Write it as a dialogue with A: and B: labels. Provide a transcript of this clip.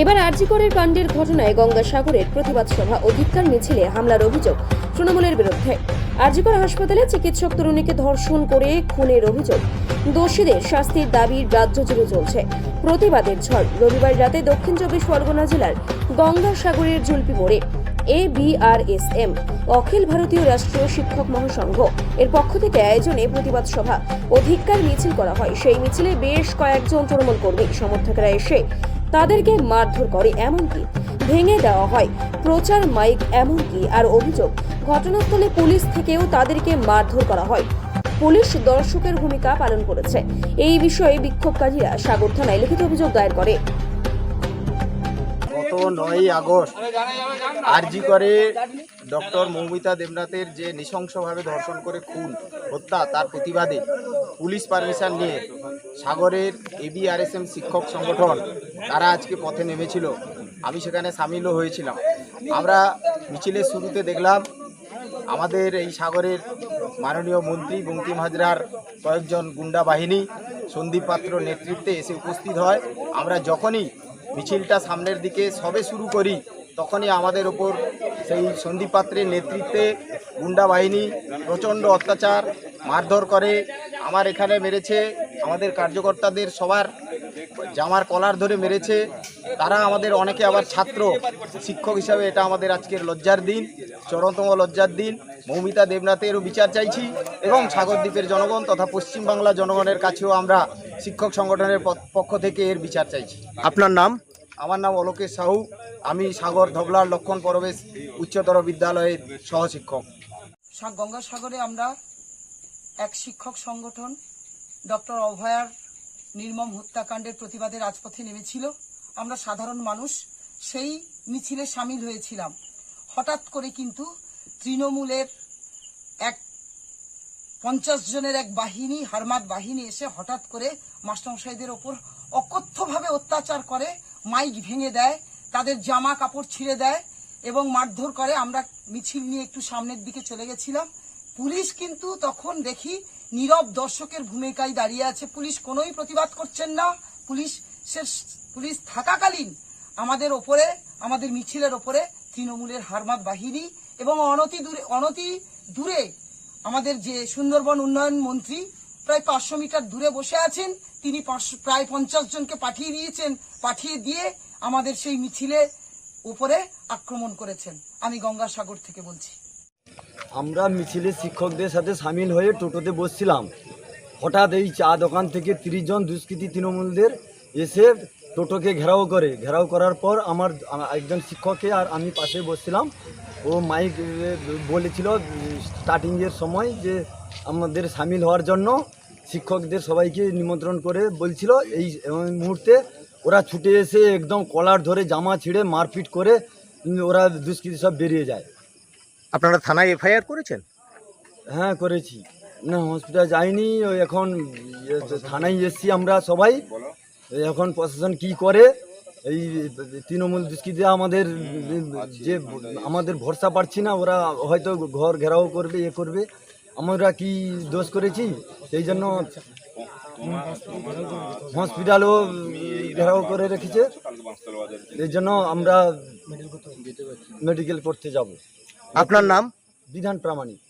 A: এবার আরজিকরের কাণ্ডের ঘটনায় গঙ্গাসাগরের প্রতিবাদ সভা অধিকার মিছিলে হামলার অভিযোগ তৃণমূলের বিরুদ্ধে। আরজিকর হাসপাতালে চিকিৎসক তরুণীকে ধর্ষণ করে খুনের অভিযোগ। দোষীদের শাস্তির দাবি রাজ্য জুড়ে চলছে। প্রতিবাদের ঝড় রবিবার রাতে দক্ষিণ চব্বিশ পরগনা জেলার গঙ্গাসাগরের জুলপি মোড়ে। এ বিআরএসএম অখিল ভারতীয় রাষ্ট্রীয় শিক্ষক মহাসংঘ। এর পক্ষ থেকে আয়োজনে প্রতিবাদ সভা। অধিকার মিছিল করা হয়। সেই মিছিলে বেশ কয়েকজন তৃণমূল কর্মী, সমর্থকরা এসে তাদেরকে মারধর করে। এমনকি ভেঙে দেওয়া হয়। প্রচার মাইক এমনকি আর অভিযোগ, ঘটনাস্থলে পুলিশ থেকেও তাদেরকে মারধর করা হয়। পুলিশ দর্শকের ভূমিকা পালন করেছে। এই বিষয়ে বিক্ষোভকারীরা সাগর থানায় লিখিত অভিযোগ দায়ের করে।
B: গত নয়ই আগস্ট আরজি করে ডক্টর মৌমিতা দেবনাথের যে নৃশংসভাবে ধর্ষণ করে খুন, হত্যা তার প্রতিবাদে পুলিশ পারমিশন নিয়ে সাগরের এবিআরএসএম শিক্ষক সংগঠন তারা আজকে পথে নেমেছিল। আমি সেখানে সামিলও হয়েছিলাম। আমরা মিছিলের শুরুতে দেখলাম আমাদের এই সাগরের মাননীয় মন্ত্রী বঙ্কিম হাজরার কয়েকজন গুন্ডা বাহিনী সন্দীপ পাত্র নেতৃত্বে এসে উপস্থিত হয়। আমরা যখনই মিছিলটা সামনের দিকে সবে শুরু করি, তখনই আমাদের ওপর সেই সন্দীপ পাত্রের নেতৃত্বে গুন্ডা বাহিনী প্রচণ্ড অত্যাচার, মারধর করে, আমার এখানে মেরেছে, আমাদের কার্যকর্তাদের সবার জামার কলার ধরে মেরেছে, তারা আমাদের অনেকে আবার ছাত্র, শিক্ষক হিসাবে এটা আমাদের আজকের লজ্জার দিন, চরমতম লজ্জার দিন। মৌমিতা দেবনাথেরও বিচার চাইছি এবং সাগরদ্বীপের জনগণ তথা পশ্চিমবাংলা জনগণের কাছেও আমরা শিক্ষক সংগঠনের পক্ষ থেকে এর বিচার চাইছি।
C: আপনার নাম?
B: আমার নাম অলোকেশ সাহু। আমি সাগর ধবলার লক্ষণ পরবেশ, উচ্চতর বিদ্যালয়ের সহশিক্ষক।
D: গঙ্গাসাগরে আমরা এক শিক্ষক সংগঠন, ডক্টর অভয়ার নির্মম হত্যাকাণ্ডের প্রতিবাদে রাজপথে নেমেছিল। আমরা সাধারণ মানুষ, সেই মিছিলে সামিল হয়েছিলাম। হঠাৎ করে কিন্তু তৃণমূলের এক পঞ্চাশ জনের এক বাহিনী হারমাত বাহিনী এসে হঠাৎ করে মাস্টারমশাইদের ওপর অকথ্যভাবে অত্যাচার করে মাইক ভেঙে দেয়, তাদের জামা কাপড় ছিঁড়ে দেয় এবং মারধর করে। আমরা মিছিল নিয়ে একটু সামনের দিকে চলে গেছিলাম। পুলিশ কিন্তু তখন দেখি নীরব দর্শকের ভূমিকায় দাঁড়িয়ে আছে। পুলিশ কোনোই প্রতিবাদ করছেন না। পুলিশ পুলিশ থাকাকালীন আমাদের ওপরে, আমাদের মিছিলের ওপরে তৃণমূলের হারমাত বাহিনী এবং অনতি দূরে অনতি দূরে আমাদের যে সুন্দরবন উন্নয়ন মন্ত্রী প্রায় পাঁচশো মিটার দূরে বসে আছেন। তিনি প্রায় পঞ্চাশ জনকে পাঠিয়ে দিয়েছেন। পাঠিয়ে দিয়ে আমাদের সেই মিছিলে উপরে আক্রমণ করেছেন। আমি গঙ্গাসাগর থেকে বলছি।
E: আমরা মিছিলে শিক্ষকদের সাথে সামিল হয়ে টোটোতে বসছিলাম। হঠাৎ এই চা দোকান থেকে তিরিশ জন দুষ্কৃতী তৃণমূলদের এসে টোটোকে ঘেরাও করে। ঘেরাও করার পর আমার একজন শিক্ষককে আর আমি পাশে বসছিলাম। ও মাইক বলেছিল স্টার্টিংয়ের সময় যে আমাদের সামিল হওয়ার জন্য শিক্ষকদের সবাইকে নিমন্ত্রণ করে বলছিল এই মুহূর্তে ওরা ছুটে এসে একদম কলার ধরে জামা ছিঁড়ে মারপিট করে ওরা দুষ্কৃতী সব বেরিয়ে যায়।
C: আপনারা থানায় এফআইআর করেছেন?
E: হ্যাঁ করেছি। না হসপিটাল যাইনি ওই এখন ইয়ে, থানায় এসছি আমরা সবাই। এখন প্রশাসন কি করে? এই তৃণমূল দুষ্কৃতী আমাদের যে আমাদের ভরসা পাচ্ছি না ওরা হয়তো ঘর ঘেরাও করবে এ করবে। আমরা কি দোষ করেছি? সেই জন্য হসপিটালও ঘেরাও করে রেখেছে। এই জন্য আমরা মেডিকেল করতে যাব।
C: আপনার নাম?
E: বিধান প্রামাণিক।